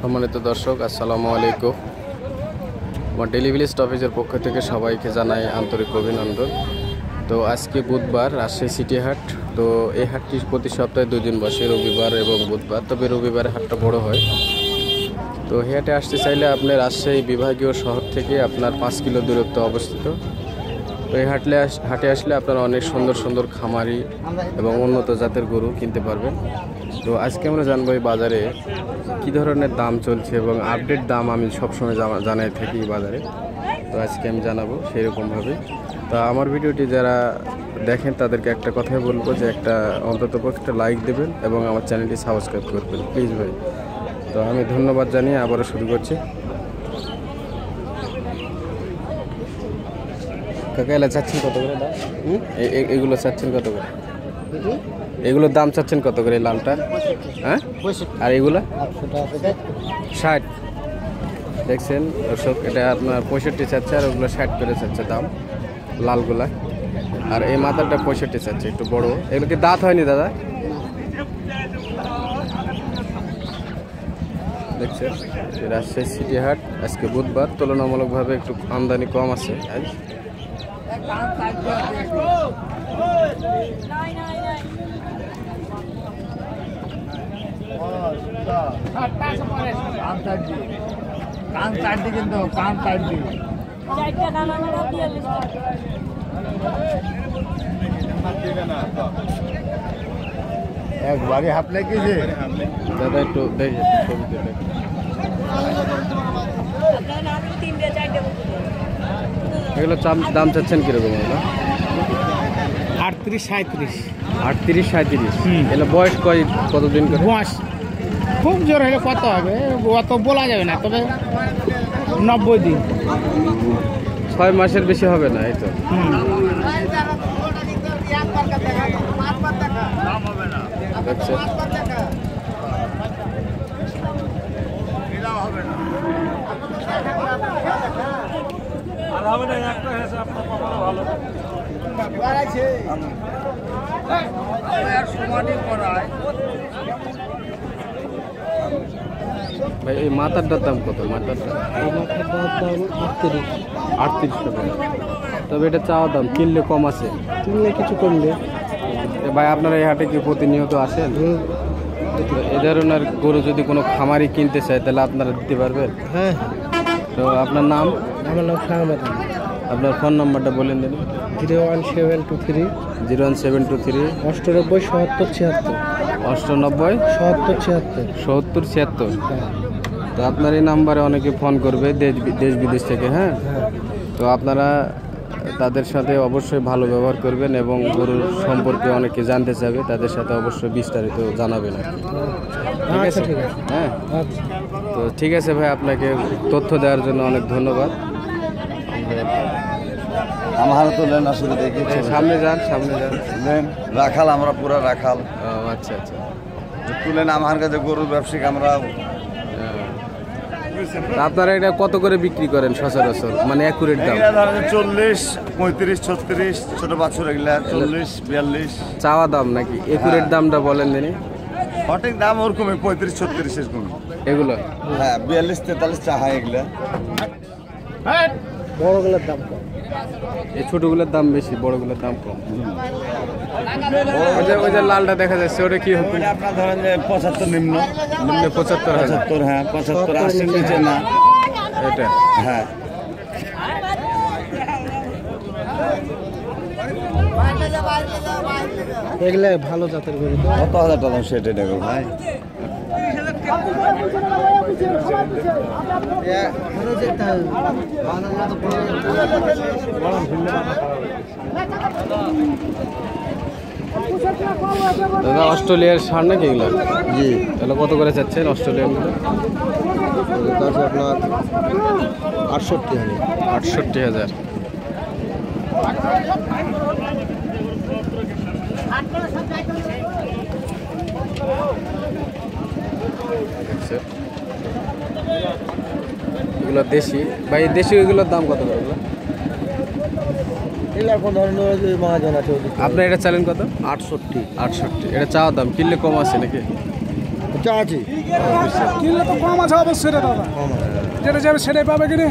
সম্মানিত দর্শক, আসসালামু আলাইকুম। আমার ডেলিভারি স্টপেজের পক্ষ থেকে সবাইকে জানাই আন্তরিক অভিনন্দন। তো আজকে বুধবার, রাজশাহী সিটি হাট তো এই হাটটি প্রতি সপ্তাহে দুই দিন বসে, রবিবার এবং বুধবার। তবে রবিবারে হাটটা বড় হয়। তো হাটে আসতে চাইলে আপনি রাজশাহী বিভাগীয় শহর থেকে আপনার পাঁচ কিলো দূরত্ব অবস্থিত। তো এই হাটলে হাটে আসলে আপনারা অনেক সুন্দর সুন্দর খামারি এবং উন্নত জাতের গরু কিনতে পারবেন। তো আজকে আমরা জানব এই বাজারে কী ধরনের দাম চলছে এবং আপডেট দাম আমি সবসময় জানা- জানাই থাকি বাজারে। তো আজকে আমি জানাব সেরকমভাবে। তো আমার ভিডিওটি যারা দেখেন তাদেরকে একটা কথাই বলব যে একটা অন্তত একটা লাইক দেবেন এবং আমার চ্যানেলটি সাবস্ক্রাইব করবেন। প্লিজ ভাই। তো আমি ধন্যবাদ জানিয়ে আবারও শুরু করছি। কাকা এলা চাচ্ছেন কত করে দাম? এগুলো চাচ্ছেন কত করে? এগুলোর দাম চাচ্ছেন কত করে লালটা? হ্যাঁ? আর এগুলো? ষাট। দেখছেন দর্শক এটা আপনার পঁয়ষট্টি চাচ্ছে আর ওগুলো ষাট করে চাচ্ছে দাম লালগুলা। আর এই মাথাটা পঁয়ষট্টি চাচ্ছে একটু বড়। এগুলো কি দাঁত হয়নি দাদা? দেখছেন রাজশাহী সিটি হাট আজকে বুধবার তুলনামূলকভাবে একটু আমদানি কম আছে। আজ কান চারটি কিন্তু কান চারটি চারটা দানা মেরা বিয়াল্লিশ টাকা একবারে হাফ লেগেছে দাদা একটু দেখে ছবিতে দেখে আপনার আমি তিনটে চারটে এগুলো চাম- দাম চাচ্ছেন কীরকম এগুলো? আটত্রিশ সাঁত্রিশ আটত্রিশ সাঁত্রিশ হুম। এগুলো বয়স কয় কতদিন করে? বয়স খুব জোর হলে কত হবে? অত বলা যাবে না তবে নব্বই দিন। ছয় মাসের বেশি হবে না এই তো। হুম। দেখছেন ভাই এই মাথারটার দাম কত? মাথারটা আটত্রিশ। টাকা। তবে এটা চাওয়া দাম কিনলে কম আছে? কিনলে কিছু কমবে। ভাই আপনারা এই হাটে কি প্রতিনিয়ত আসেন? এ ধরনের গরু যদি কোনো খামারি কিনতে চায় তাহলে আপনারা দিতে পারবেন? হ্যাঁ। তো আপনার নাম? আমার নাম শাহমাদ আপনার ফোন নাম্বারটা বলেন দিন। Zero one seven two three. Zero one seven two three. অষ্টানব্বই সত্তর ছিয়াত্তর। অষ্টানব্বই? সত্তর ছিয়াত্তর। সত্তর ছিয়াত্তর। হ্যাঁ। তো আপনার এই নাম্বারে অনেকে ফোন করবে দেশ দেশ বিদেশ থেকে হ্যাঁ? হ্যাঁ। তো আপনারা তাদের সাথে অবশ্যই ভালো ব্যবহার করবেন এবং গরুর সম্পর্কে অনেকে জানতে চাবে তাদের সাথে অবশ্যই বিস্তারিত জানাবেন আর কি। ঠিক আচ্ছা আছে। হ্যাঁ? আচ্ছা। তো ঠিক আছে ভাই আপনাকে তথ্য দেওয়ার জন্য অনেক ধন্যবাদ। আমার তো লেন আসলে দেখি। সামনে যান সামনে যান। লেন রাখাল আমরা পুরা রাখাল। ও আচ্ছা আচ্ছা। তুলেন আমার কাছে গরুর ব্যবসায়িক আমরা আপনারা এটা কত করে বিক্রি করেন সচরাচর? মানে অ্যাকুরেট দাম? ধরেন চল্লিশ পঁয়ত্রিশ ছত্রিশ ছোট বাছুর এগুলা চল্লিশ বিয়াল্লিশ। চাওয়া দাম নাকি? একুরেট দামটা বলেন দিনই সঠিক দাম ওরকমই পঁয়ত্রিশ ছত্রিশ এরকম। এগুলো? হ্যাঁ বিয়াল্লিশ তেতাল্লিশ চাহা এগুলা। বড়গুলোর দাম কম। এই ছোটগুলোর দাম বেশি বড়গুলোর দাম কম। ওই যে ওই যে লালটা দেখা যাচ্ছে ওটা কি হবে? আপনার ধরেন যে পঁচাত্তর নিম্ন। নিম্ন পঁচাত্তর পঁচাত্তর হ্যাঁ পঁচাত্তর আশির নিচে না। এটা। হ্যাঁ। এগুলো ভালো জাতের গরু তো। কত হাজার টাকা সেটা দেখো ভাই? দাদা অস্ট্রেলিয়ার সার নাকি এগুলো? জি। তাহলে কত করে চাচ্ছেন অস্ট্রেলিয়ানগুলো আপনার আটষট্টি হাজার। আটষট্টি হাজার? এগুলো দেশি। ভাই দেশি এগুলোর দাম কত এগুলো? আপনার এটা চালেন কত? আটষট্টি। আটষট্টি। এটা চাওয়া দাম কিনলে কম আছে নাকি? চা আছে। কিনলে তো কম আছে অবশ্যই দাদা। যেটা যাবে সেটাই পাবে কিনে।